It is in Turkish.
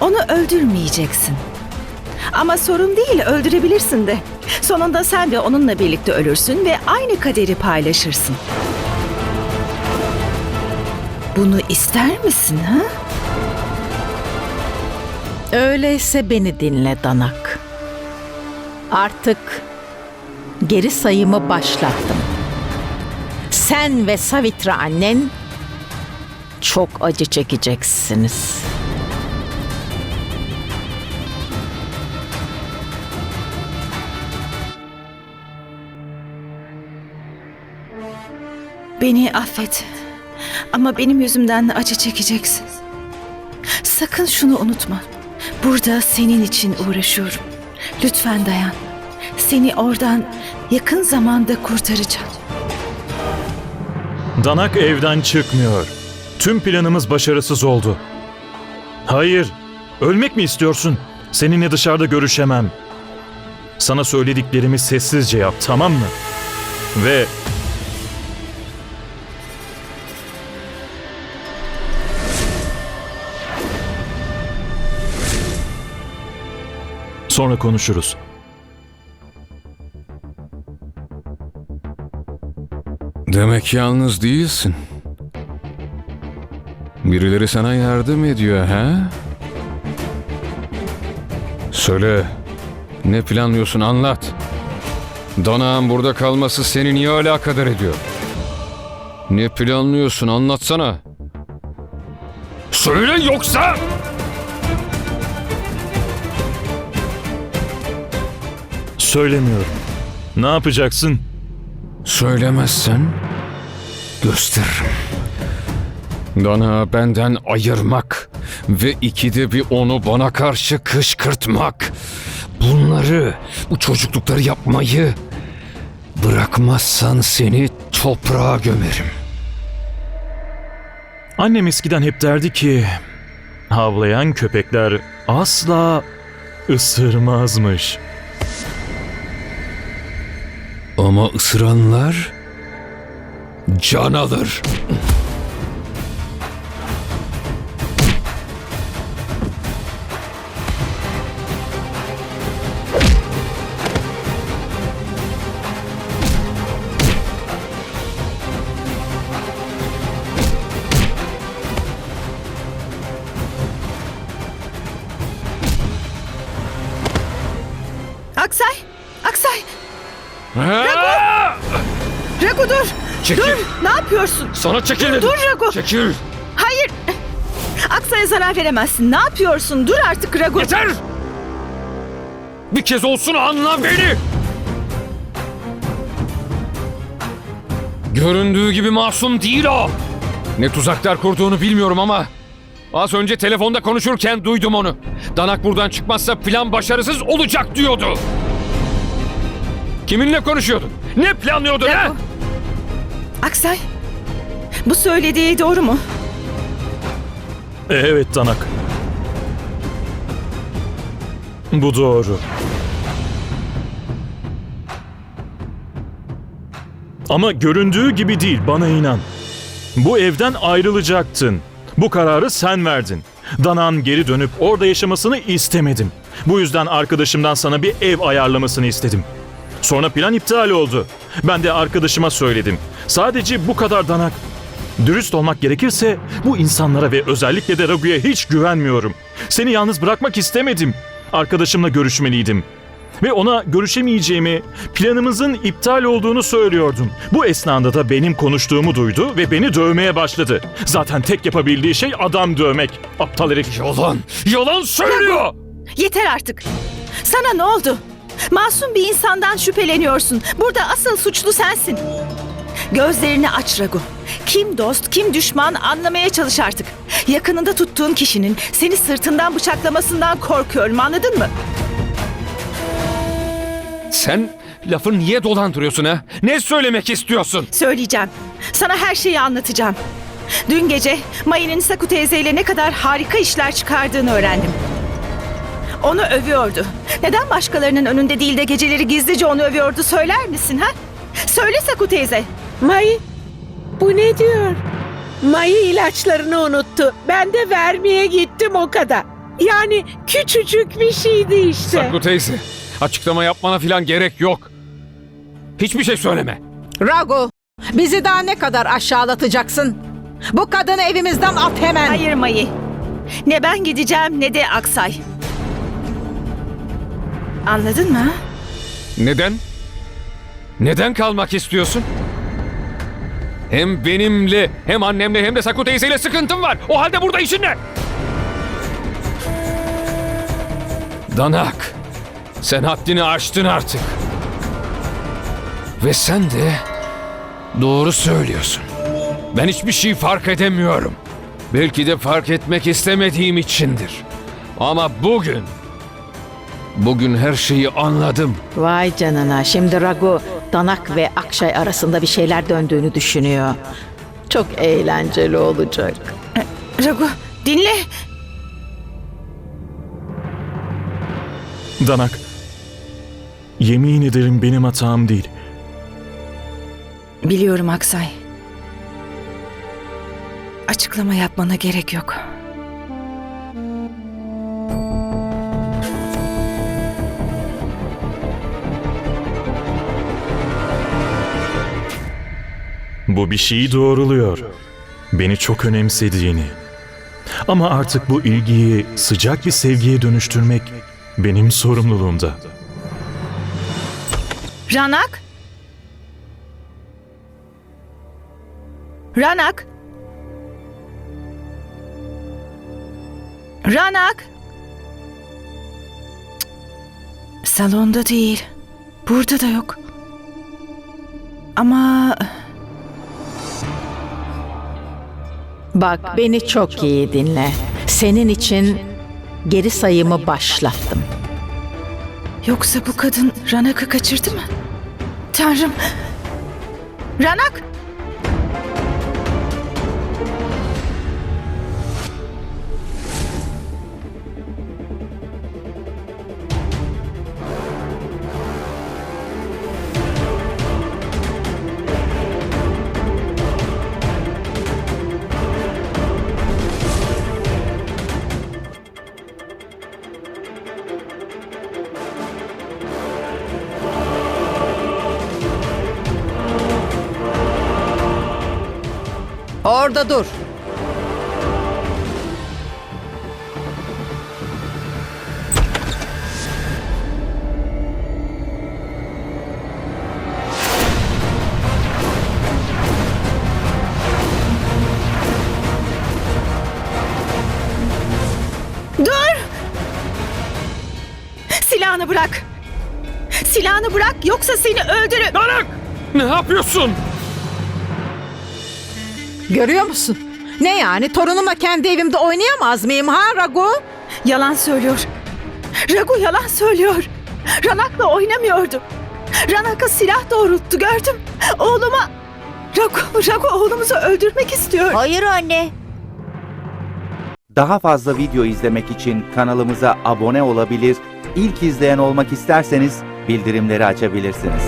Onu öldürmeyeceksin. Ama sorun değil, öldürebilirsin de. Sonunda sen de onunla birlikte ölürsün ve aynı kaderi paylaşırsın. Bunu ister misin ha? Öyleyse beni dinle Danak. Artık geri sayımı başlattım. Sen ve Savitra annen çok acı çekeceksiniz. Beni affet. Ama benim yüzümden acı çekeceksin. Sakın şunu unutma. Burada senin için uğraşıyorum. Lütfen dayan. Seni oradan yakın zamanda kurtaracağım. Danak evden çıkmıyor. Tüm planımız başarısız oldu. Hayır, ölmek mi istiyorsun? Seninle dışarıda görüşemem. Sana söylediklerimi sessizce yap, tamam mı? Ve Sonra konuşuruz. Demek yalnız değilsin. Birileri sana yardım ediyor ha? Söyle. Ne planlıyorsun anlat. Danağın burada kalması seni niye alakadar ediyor? Ne planlıyorsun anlatsana. Söyle yoksa... Söylemiyorum. Ne yapacaksın? Söylemezsen gösteririm. Dana benden ayırmak ve ikide bir onu bana karşı kışkırtmak. Bunları, bu çocuklukları yapmayı bırakmazsan seni toprağa gömerim. Annem eskiden hep derdi ki havlayan köpekler asla ısırmazmış. Ama ısıranlar can alır. Aksay! Aksay! Ha! Dur! Çekil. Dur! Ne yapıyorsun? Sana çekil dedim. Dur Ragu! Çekil. Hayır! Aksay'a zarar veremezsin. Ne yapıyorsun? Dur artık Ragu! Yeter! Bir kez olsun anla beni! Göründüğü gibi masum değil o. Ne tuzaklar kurduğunu bilmiyorum ama az önce telefonda konuşurken duydum onu. Danak buradan çıkmazsa plan başarısız olacak diyordu. Kiminle konuşuyordun? Ne planlıyordun ha? Aksay! Bu söylediği doğru mu? E, Evet Danak. Bu doğru. Ama göründüğü gibi değil bana inan. Bu evden ayrılacaktın. Bu kararı sen verdin. Danan geri dönüp orada yaşamasını istemedim. Bu yüzden arkadaşımdan sana bir ev ayarlamasını istedim. Sonra plan iptal oldu. Ben de arkadaşıma söyledim. Sadece bu kadar danak. Dürüst olmak gerekirse bu insanlara ve özellikle de Ragu'ya hiç güvenmiyorum. Seni yalnız bırakmak istemedim. Arkadaşımla görüşmeliydim. Ve ona görüşemeyeceğimi, planımızın iptal olduğunu söylüyordum. Bu esnada da benim konuştuğumu duydu ve beni dövmeye başladı. Zaten tek yapabildiği şey adam dövmek. Aptal herif. Yalan! Yalan söylüyor! Yeter artık. Sana ne oldu? Masum bir insandan şüpheleniyorsun. Burada asıl suçlu sensin. Gözlerini aç Ragu. Kim dost, kim düşman anlamaya çalış artık. Yakınında tuttuğun kişinin seni sırtından bıçaklamasından korkuyorum anladın mı? Sen lafı niye dolandırıyorsun ha? Ne söylemek istiyorsun? Söyleyeceğim. Sana her şeyi anlatacağım. Dün gece Mayı'nın Saku teyzeyle ne kadar harika işler çıkardığını öğrendim. Onu övüyordu. Neden başkalarının önünde değil de geceleri gizlice onu övüyordu söyler misin ha? Söyle Saku teyze. May, bu ne diyor? Mayı ilaçlarını unuttu. Ben de vermeye gittim o kadar. Yani küçücük bir şeydi işte. Saklı teyze. Açıklama yapmana falan gerek yok. Hiçbir şey söyleme. Ragu, bizi daha ne kadar aşağılatacaksın? Bu kadını evimizden at hemen. Hayır Mayı. Ne ben gideceğim ne de Aksay. Anladın mı? Neden? Neden kalmak istiyorsun? Hem benimle, hem annemle, hem de Saku teyzeyle sıkıntım var. O halde burada işin ne? Danak, sen haddini aştın artık. Ve sen de doğru söylüyorsun. Ben hiçbir şey fark edemiyorum. Belki de fark etmek istemediğim içindir. Ama bugün, bugün her şeyi anladım. Vay canına, şimdi Ragu, Danak ve Akşay arasında bir şeyler döndüğünü düşünüyor. Çok eğlenceli olacak. Ragu dinle. Danak, yemin ederim benim hatam değil. Biliyorum Aksay. Açıklama yapmana gerek yok. Bu bir şeyi doğruluyor. Beni çok önemsediğini. Ama artık bu ilgiyi sıcak bir sevgiye dönüştürmek benim sorumluluğumda. Ranak? Ranak? Ranak? Salonda değil. Burada da yok. Ama Bak, beni çok iyi dinle. Senin için geri sayımı başlattım. yoksa bu kadın Ranak'ı kaçırdı mı? Tanrım. Ranak? Orada dur. Dur! Silahını bırak. Silahını bırak yoksa seni öldürür. Danak! Ne yapıyorsun? Görüyor musun? Ne yani? Torunumla kendi evimde oynayamaz mıyım ha Ragu? Yalan söylüyor. Ragu yalan söylüyor. Ranak'la oynamıyordu. Ranak'a silah doğrulttu gördüm. Oğluma... Ragu, Ragu oğlumuzu öldürmek istiyor. Hayır anne. Daha fazla video izlemek için kanalımıza abone olabilir, ilk izleyen olmak isterseniz bildirimleri açabilirsiniz.